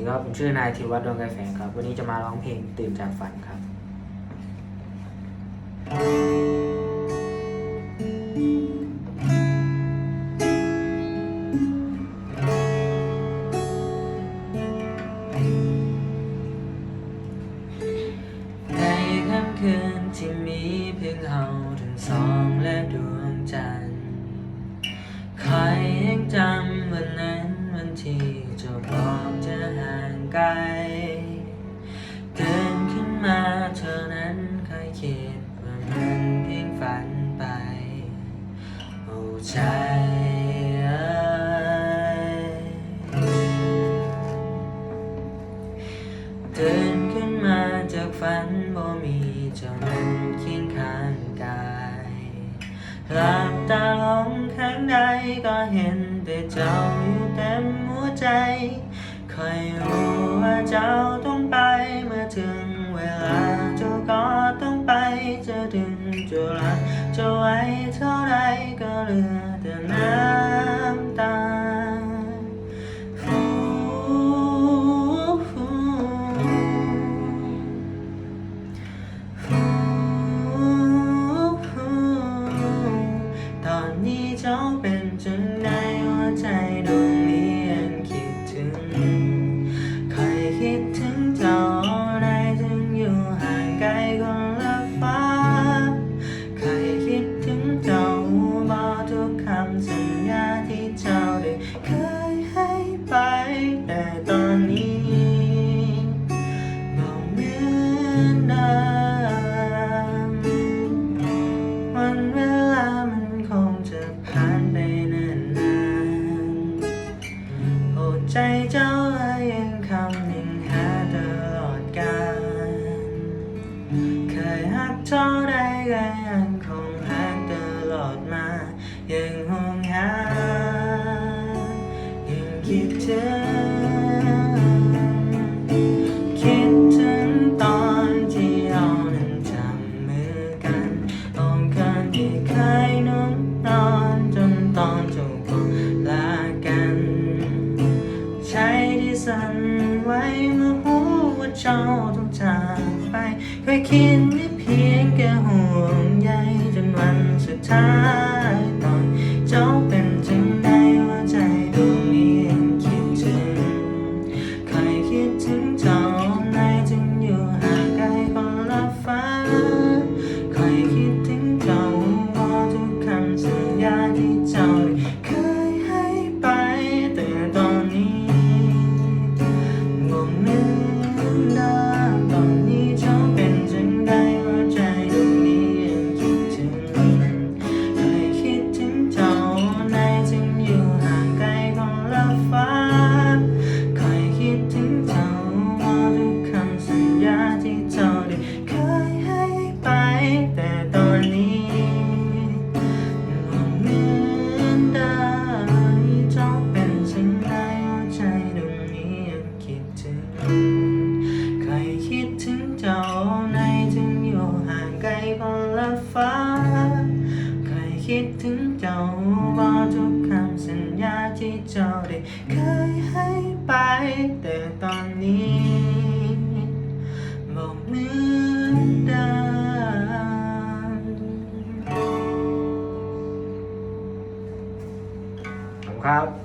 สิครับผมชื่อนายธิวัฒน์ดวงไกรแฝงครับ วันนี้จะมาร้องเพลงตื่นจากฝันครับ ในค่ำคืนที่มีเพียงเราทั้งสองและดวงจันทร์ใครยังจำวันนั้นวัน ที่จะบอกจะห่างไกลตื่นขึ้นมาเธอนั้นเคยคิดว่ามันเพียงฝันไป โอ้ใจเอ้ยตื่นขึ้นมาจากฝันบ่มีจ้านั้นคีย ใดก็เห็นแต่เจ้าอยู่เต็มหัวใจคอยรู้ว่าเจ้าต้องไปเมื่อถึงเวลาเจ้าก็ต้องไปจะดึงจะรักจะไว้เท่าไรก็เหลือแต่น้ำ ใจเจ้าและยังคำนิ่งหาตลอดกาลเคยหักเท่าใดก็ยังคงหักตลอดมา ยังห่วงหายังคิดถึง สั่นไหวเมื่อหูว่าเจ้าต้องจากไปเคยคิดไม่เพียงแค่ห่วงใยจนวันสุดท้าย คิดถึงเจ้าบอาทุกคำสัญญาที่เจ้าได้เคยให้ไป แต่ตอนนี้บอกเหมือนื้อบคุณครับ